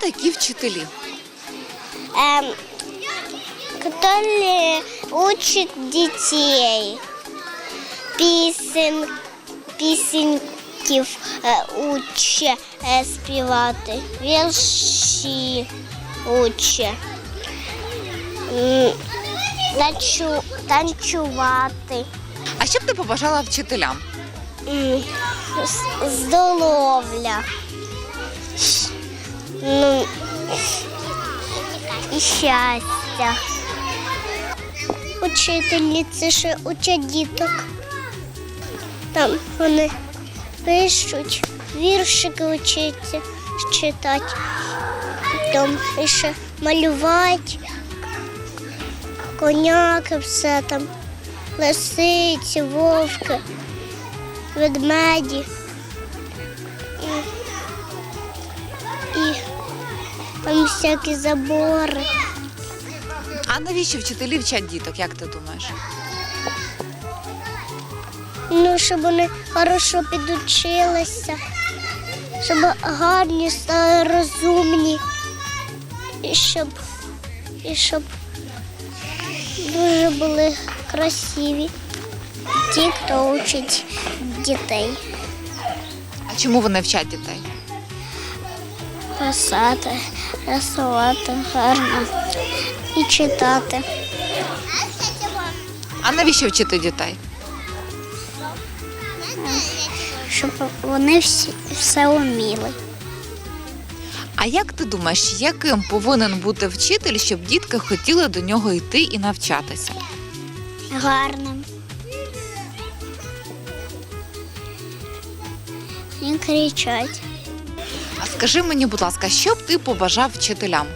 такі вчителі? Эм, которые учат детей. Пісен, пісеньків е, уче е, співати, вірші уче. М, Танцю, танцювати. А що б ти побажала вчителям? Здоров'я. Ну, і щастя. Учительниці ще учать діток. Там вони пишуть, віршики вчаться читати, там ще малювати, коняки, все там, лисиці, вовки ведмеді. Там всякі забори. А навіщо вчителі вчать діток, як ти думаєш? Ну, щоб вони хорошо підучилися, щоб гарні стали розумні, і щоб, і щоб дуже були красиві. Ті, хто учить дітей. А чому вони вчать дітей? Писати, рисувати гарно і читати. А навіщо вчити дітей? Щоб вони всі все вміли. А як ти думаєш, яким повинен бути вчитель, щоб дітки хотіли до нього йти і навчатися? Гарним. Не кричать. А скажи мені, будь ласка, що б ти побажав вчителям?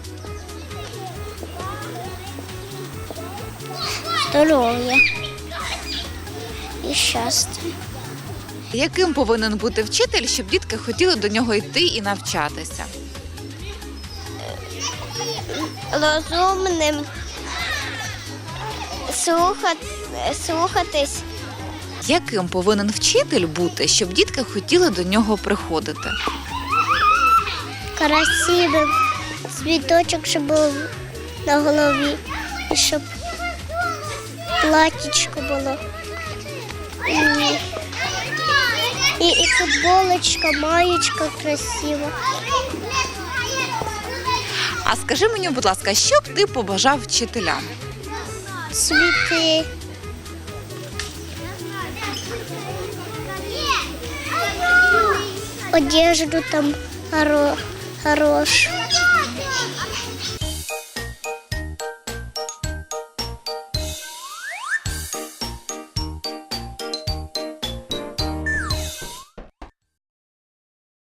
Здоров'я і щастя. Яким повинен бути вчитель, щоб дітки хотіли до нього йти і навчатися? Розумним. Слухати, слухатись. Яким повинен вчитель бути, щоб дітки хотіли до нього приходити? Красивим. Цвіточок, щоб був на голові, і щоб платічко було. І, і, і футболочка, маєчка красива. А скажи мені, будь ласка, що б ти побажав вчителям? Цвіти. Одежду там хоро, хорошу.